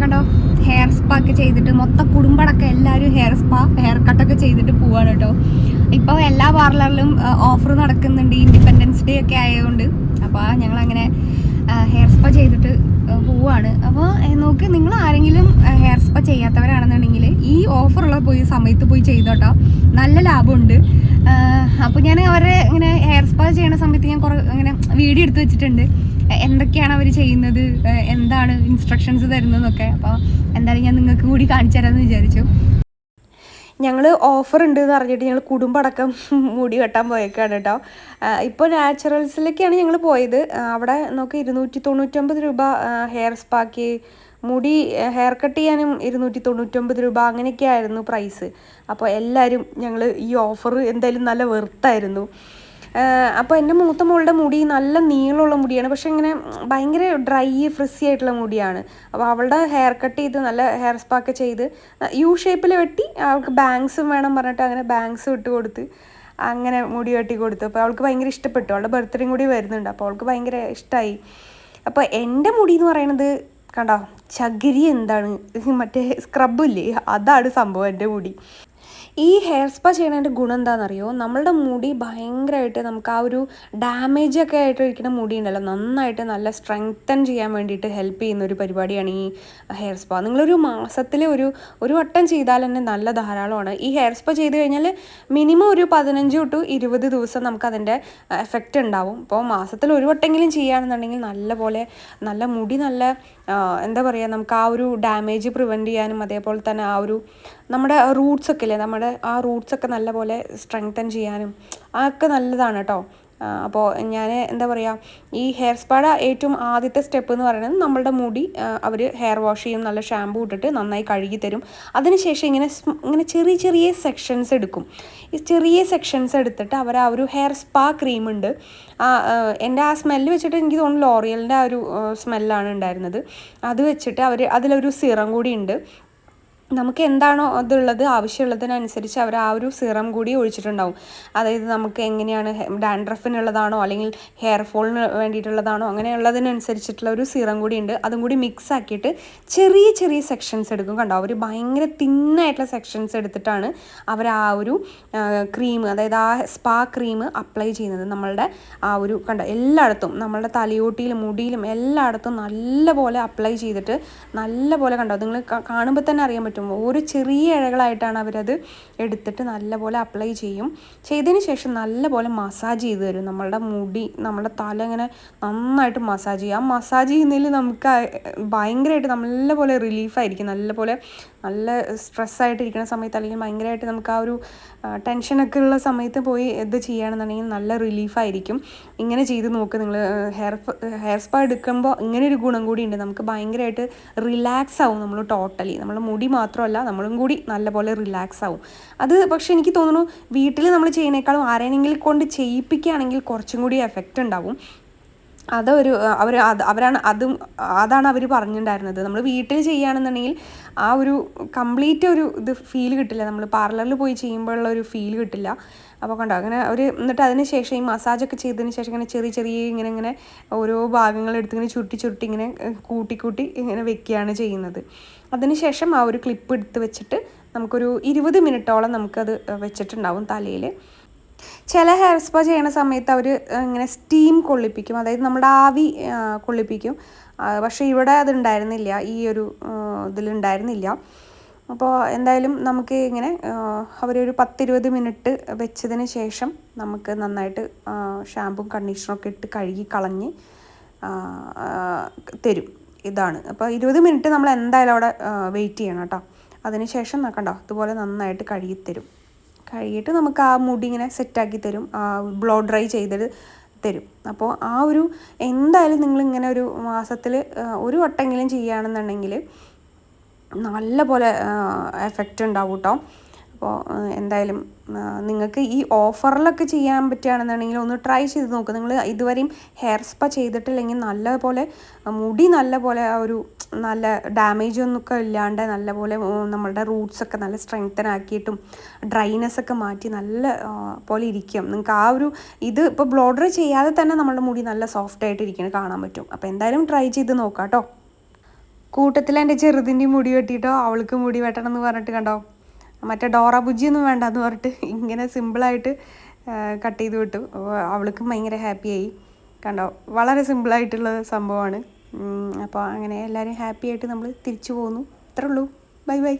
കണ്ടോ? Hair spa ഒക്കെ ചെയ്തിട്ട് മൊത്തം കുടുംബടക്കം എല്ലാവരും ഹെയർ സ്പാ ഹെയർ കട്ടൊക്കെ ചെയ്തിട്ട് പോവാണ് കേട്ടോ. ഇപ്പോൾ എല്ലാ പാർലറിലും ഓഫർ നടക്കുന്നുണ്ട് ഇൻഡിപെൻഡൻസ് ഡേ ഒക്കെ ആയതുകൊണ്ട്. അപ്പോൾ ഞങ്ങളങ്ങനെ ഹെയർ സ്പാ ചെയ്തിട്ട് പോവാണ്. അപ്പോൾ നോക്ക് നിങ്ങൾ ആരെങ്കിലും ഹെയർ സ്പാ ചെയ്യാത്തവരാണെന്നുണ്ടെങ്കിൽ ഈ ഓഫറുള്ള പോയി സമയത്ത് പോയി ചെയ്തോട്ടോ. നല്ല ലാഭമുണ്ട്. അപ്പോൾ ഞാൻ അവരെ ഇങ്ങനെ ഹെയർ സ്പാ ചെയ്യണ സമയത്ത് ഞാൻ കുറേ ഇങ്ങനെ വീഡിയോ എടുത്ത് വെച്ചിട്ടുണ്ട്. എന്തൊക്കെയാണ് അവർ ചെയ്യുന്നത്? എന്താണ് ഇൻസ്ട്രക്ഷൻസ് തരുന്നതെന്നൊക്കെ. അപ്പോൾ എന്തായാലും ഞാൻ നിങ്ങൾക്ക് കൂടി കാണിച്ചു തരാമെന്ന് വിചാരിച്ചു. ഞങ്ങൾ ഓഫർ ഉണ്ട് എന്ന് പറഞ്ഞിട്ട് ഞങ്ങൾ കുടുംബടക്കം മുടി വെട്ടാൻ പോയേക്കാണ് കേട്ടോ ഇപ്പോൾ നാച്ചുറൽസിലേക്കാണ് ഞങ്ങൾ പോയത്. അവിടെ നോക്കി ഇരുന്നൂറ്റി തൊണ്ണൂറ്റൊമ്പത് രൂപ ഹെയർ സ്പാക്ക് മുടി ഹെയർ കട്ട് ചെയ്യാനും ഇരുന്നൂറ്റി തൊണ്ണൂറ്റൊമ്പത് രൂപ അങ്ങനെയൊക്കെ ആയിരുന്നു പ്രൈസ് അപ്പോൾ എല്ലാവരും ഞങ്ങൾ ഈ ഓഫർ എന്തായാലും നല്ല വെറുത്തായിരുന്നു. അപ്പോൾ എന്റെ മൂത്ത മോളുടെ മുടി നല്ല നീളമുള്ള മുടിയാണ്. പക്ഷെ ഇങ്ങനെ ഭയങ്കര ഡ്രൈ ഫ്രിസി ആയിട്ടുള്ള മുടിയാണ്. അപ്പോൾ അവളുടെ ഹെയർ കട്ട് ചെയ്ത് നല്ല ഹെയർ സ്പാക്ക് ചെയ്ത് യു ഷേപ്പിൽ വെട്ടി അവൾക്ക് ബാങ്സും വേണം പറഞ്ഞിട്ട് അങ്ങനെ ബാങ്സും ഇട്ട് കൊടുത്ത് അങ്ങനെ മുടി വെട്ടി കൊടുത്തു. അപ്പോൾ അവൾക്ക് ഭയങ്കര ഇഷ്ടപ്പെട്ടു. അവളുടെ ബർത്ത്ഡേയും കൂടി വരുന്നുണ്ട്. അപ്പോൾ അവൾക്ക് ഭയങ്കര ഇഷ്ടമായി അപ്പോൾ എന്റെ മുടി എന്ന് പറയുന്നത് കണ്ടോ? ചകിരി എന്താണ്? മറ്റേ സ്ക്രബില്ലേ അതാണ് സംഭവം എന്റെ മുടി. ഈ ഹെയർ സ്പാ ചെയ്യണതിന്റെ ഗുണം എന്താണെന്നറിയോ? നമ്മളുടെ മുടി ഭയങ്കരമായിട്ട് നമുക്ക് ആ ഒരു ഡാമേജ് ഒക്കെ ആയിട്ട് ഇരിക്കുന്ന മുടി ഉണ്ടല്ലോ. നന്നായിട്ട് നല്ല സ്ട്രെങ്തൻ ചെയ്യാൻ വേണ്ടിയിട്ട് ഹെൽപ്പ് ചെയ്യുന്ന ഒരു പരിപാടിയാണ് ഈ ഹെയർ സ്പാ നിങ്ങളൊരു മാസത്തിൽ ഒരു ഒരു വട്ടം ചെയ്താൽ തന്നെ നല്ല ധാരാളമാണ്. ഈ ഹെയർ സ്പാ ചെയ്ത് കഴിഞ്ഞാൽ മിനിമം ഒരു പതിനഞ്ച് ടു ഇരുപത് ദിവസം നമുക്കതിന്റെ എഫക്റ്റ് ഉണ്ടാവും. അപ്പോൾ മാസത്തിൽ ഒരു വട്ടമെങ്കിലും ചെയ്യുകയാണെന്നുണ്ടെങ്കിൽ നല്ല പോലെ നല്ല മുടി നല്ല എന്താ പറയുക നമുക്ക് ആ ഒരു ഡാമേജ് പ്രിവെന്റ് ചെയ്യാനും അതേപോലെ തന്നെ ആ ഒരു നമ്മുടെ റൂട്ട്സൊക്കെ ഇല്ലേ നമ്മുടെ ആ റൂട്ട്സൊക്കെ നല്ലപോലെ സ്ട്രെങ്തൻ ചെയ്യാനും അതൊക്കെ നല്ലതാണ് കേട്ടോ അപ്പോൾ ഞാൻ എന്താ പറയുക ഈ ഹെയർ സ്പാഡ ഏറ്റവും ആദ്യത്തെ സ്റ്റെപ്പ് എന്ന് പറയുന്നത് നമ്മളുടെ മുടി അവർ ഹെയർ വാഷ് ചെയ്യും നല്ല ഷാമ്പൂ ഇട്ടിട്ട് നന്നായി കഴുകി തരും. അതിനുശേഷം ഇങ്ങനെ ഇങ്ങനെ ചെറിയ ചെറിയ സെക്ഷൻസ് എടുക്കും. ഈ ചെറിയ സെക്ഷൻസ് എടുത്തിട്ട് അവർ ആ ഒരു ഹെയർ സ്പാ ക്രീം ഉണ്ട്. ആ എന്റെ ആ സ്മെല്ല് വെച്ചിട്ട് എനിക്ക് തോന്നുന്നു ലോറിയലിന്റെ ആ ഒരു സ്മെല്ലാണ് ഉണ്ടായിരുന്നത്. അത് വെച്ചിട്ട് അവർ അതിലൊരു സിറം കൂടി ഉണ്ട്. നമുക്ക് എന്താണോ അതുള്ളത് ആവശ്യമുള്ളതിനനുസരിച്ച് അവർ ആ ഒരു സിറം കൂടി ഒഴിച്ചിട്ടുണ്ടാവും. അതായത് നമുക്ക് എങ്ങനെയാണ് ഡാൻഡ്രഫിനുള്ളതാണോ അല്ലെങ്കിൽ ഹെയർ ഫോളിന് വേണ്ടിയിട്ടുള്ളതാണോ അങ്ങനെയുള്ളതിനനുസരിച്ചിട്ടുള്ള ഒരു സിറം കൂടി ഉണ്ട് അതും കൂടി മിക്സ് ആക്കിയിട്ട് ചെറിയ ചെറിയ സെക്ഷൻസ് എടുക്കും കണ്ടോ? അവർ ഭയങ്കര തിന്നായിട്ടുള്ള സെക്ഷൻസ് എടുത്തിട്ടാണ് അവർ ആ ഒരു ക്രീം അതായത് ആ സ്പാ ക്രീം അപ്ലൈ ചെയ്യുന്നത്. നമ്മളുടെ ആ ഒരു കണ്ടോ? എല്ലായിടത്തും നമ്മളുടെ തലയോട്ടിയിലും മുടിയിലും എല്ലായിടത്തും നല്ലപോലെ അപ്ലൈ ചെയ്തിട്ട് നല്ലപോലെ കണ്ടോ? നിങ്ങൾ കാണുമ്പോൾ തന്നെ അറിയാൻ പറ്റും. ഓരോ ചെറിയ ഇഴകളായിട്ടാണ് അവരത് എടുത്തിട്ട് നല്ലപോലെ അപ്ലൈ ചെയ്യും. ചെയ്തതിന് ശേഷം നല്ലപോലെ മസാജ് ചെയ്ത് തരും. നമ്മളുടെ മുടി നമ്മുടെ തല ഇങ്ങനെ നന്നായിട്ട് മസാജ് ചെയ്യും. ആ മസാജ് ചെയ്യുന്നതിൽ നമുക്ക് ഭയങ്കരമായിട്ട് നല്ലപോലെ റിലീഫായിരിക്കും നല്ലപോലെ നല്ല സ്ട്രെസ്സായിട്ടിരിക്കുന്ന സമയത്ത് അല്ലെങ്കിൽ ഭയങ്കരമായിട്ട് നമുക്ക് ആ ഒരു ടെൻഷനൊക്കെ ഉള്ള സമയത്ത് പോയി ഇത് ചെയ്യുകയാണെന്നുണ്ടെങ്കിൽ നല്ല റിലീഫായിരിക്കും ഇങ്ങനെ ചെയ്ത് നോക്ക് നിങ്ങൾ. ഹെയർ ഹെയർ സ്പാ എടുക്കുമ്പോൾ ഇങ്ങനെ ഒരു ഗുണം കൂടി ഉണ്ട്. നമുക്ക് ഭയങ്കരമായിട്ട് റിലാക്സ് ആവും നമ്മൾ ടോട്ടലി നമ്മൾ മുടി മാത്രമല്ല നമ്മളും കൂടി നല്ലപോലെ റിലാക്സ് ആവും. അത് പക്ഷേ എനിക്ക് തോന്നുന്നു വീട്ടിൽ നമ്മൾ ചെയ്യുന്നേക്കാളും ആരെയെങ്കിലും കൊണ്ട് ചെയ്യിപ്പിക്കുകയാണെങ്കിൽ കുറച്ചും കൂടി എഫക്റ്റ് ഉണ്ടാവും. അതൊരു അവർ അവരാണ് അതും അതാണ് അവർ പറഞ്ഞിട്ടുണ്ടായിരുന്നത് നമ്മൾ വീട്ടിൽ ചെയ്യുകയാണെന്നുണ്ടെങ്കിൽ ആ ഒരു കംപ്ലീറ്റ് ഒരു ഇത് ഫീൽ കിട്ടില്ല. നമ്മൾ പാർലറിൽ പോയി ചെയ്യുമ്പോഴുള്ള ഒരു ഫീൽ കിട്ടില്ല. അപ്പോൾ കണ്ടോ അങ്ങനെ അവർ എന്നിട്ട് അതിന് ശേഷം ഈ മസാജൊക്കെ ചെയ്തതിന് ശേഷം ഇങ്ങനെ ചെറിയ ചെറിയ ഇങ്ങനെ ഇങ്ങനെ ഓരോ ഭാഗങ്ങൾ എടുത്ത് ഇങ്ങനെ ചുരുട്ടി ചുരുട്ടി ഇങ്ങനെ കൂട്ടി കൂട്ടി ഇങ്ങനെ വെക്കുകയാണ് ചെയ്യുന്നത്. അതിനുശേഷം ആ ഒരു ക്ലിപ്പ് എടുത്ത് വെച്ചിട്ട് നമുക്കൊരു ഇരുപത് മിനിറ്റോളം നമുക്കത് വെച്ചിട്ടുണ്ടാവും തലയിൽ ചില ഹെയർ സ്പാ ചെയ്യണ സമയത്ത് അവർ ഇങ്ങനെ സ്റ്റീം കൊള്ളിപ്പിക്കും. അതായത് നമ്മുടെ ആവി കൊള്ളിപ്പിക്കും. പക്ഷേ ഇവിടെ അതുണ്ടായിരുന്നില്ല ഈ ഒരു ഇതിലുണ്ടായിരുന്നില്ല അപ്പോൾ എന്തായാലും നമുക്ക് ഇങ്ങനെ അവരൊരു പത്തിരുപത് മിനിറ്റ് വെച്ചതിന് ശേഷം നമുക്ക് നന്നായിട്ട് ഷാമ്പും കണ്ടീഷണർ ഒക്കെ ഇട്ട് കഴുകി കളഞ്ഞ് തരും. ഇതാണ്. അപ്പോൾ ഇരുപത് മിനിറ്റ് നമ്മൾ എന്തായാലും അവിടെ വെയിറ്റ് ചെയ്യണം കേട്ടോ. അതിന് ശേഷം നോക്കണ്ടോ അതുപോലെ നന്നായിട്ട് കഴുകി തരും. കഴുകിയിട്ട് നമുക്ക് ആ മുടി ഇങ്ങനെ സെറ്റാക്കി തരും. ബ്ലോ ഡ്രൈ ചെയ്തിട്ട് തരും. അപ്പോൾ ആ ഒരു എന്തായാലും നിങ്ങൾ ഇങ്ങനെ ഒരു മാസത്തിൽ ഒരു വട്ടെങ്കിലും ചെയ്യുകയാണെന്നുണ്ടെങ്കിൽ നല്ല പോലെ എഫക്റ്റ് ഉണ്ടാവും കേട്ടോ അപ്പോൾ എന്തായാലും നിങ്ങൾക്ക് ഈ ഓഫറിലൊക്കെ ചെയ്യാൻ പറ്റുകയാണെന്നുണ്ടെങ്കിൽ ഒന്ന് ട്രൈ ചെയ്ത് നോക്കുക നിങ്ങൾ ഇതുവരെയും ഹെയർ സ്പാ ചെയ്തിട്ടില്ലെങ്കിൽ നല്ലപോലെ മുടി നല്ലപോലെ ഒരു നല്ല ഡാമേജ് ഒന്നൊക്കെ ഇല്ലാണ്ട് നല്ലപോലെ ഉം, നമ്മളുടെ റൂട്ട്സൊക്കെ നല്ല സ്ട്രെങ്തൻ ആക്കിയിട്ടും ഡ്രൈനെസ് ഒക്കെ മാറ്റി നല്ല പോലെ ഇരിക്കും. നിങ്ങൾക്ക് ആ ഒരു ഇത് ഇപ്പോൾ ബ്ലോഡർ ചെയ്യാതെ തന്നെ നമ്മുടെ മുടി നല്ല സോഫ്റ്റായിട്ട് ഇരിക്കുന്നത് കാണാൻ പറ്റും. അപ്പോൾ എന്തായാലും ട്രൈ ചെയ്ത് നോക്കാം കേട്ടോ കൂട്ടത്തിൽ എന്റെ ചെറുതിന്റെ മുടി വെട്ടിയിട്ടോ അവൾക്ക് മുടി വെട്ടണം എന്ന് പറഞ്ഞിട്ട് കണ്ടോ? മറ്റേ ഡോറ ബുജിയൊന്നും വേണ്ട എന്ന് പറഞ്ഞിട്ട് ഇങ്ങനെ സിമ്പിളായിട്ട് കട്ട് ചെയ്ത് വിട്ടു. അവൾക്കും ഭയങ്കര ഹാപ്പിയായി കണ്ടോ? വളരെ സിമ്പിളായിട്ടുള്ള സംഭവമാണ്. അപ്പോൾ അങ്ങനെ എല്ലാവരും ഹാപ്പി ആയിട്ട് നമ്മൾ തിരിച്ചു പോകുന്നു അത്രേ ഉള്ളൂ. Bye bye.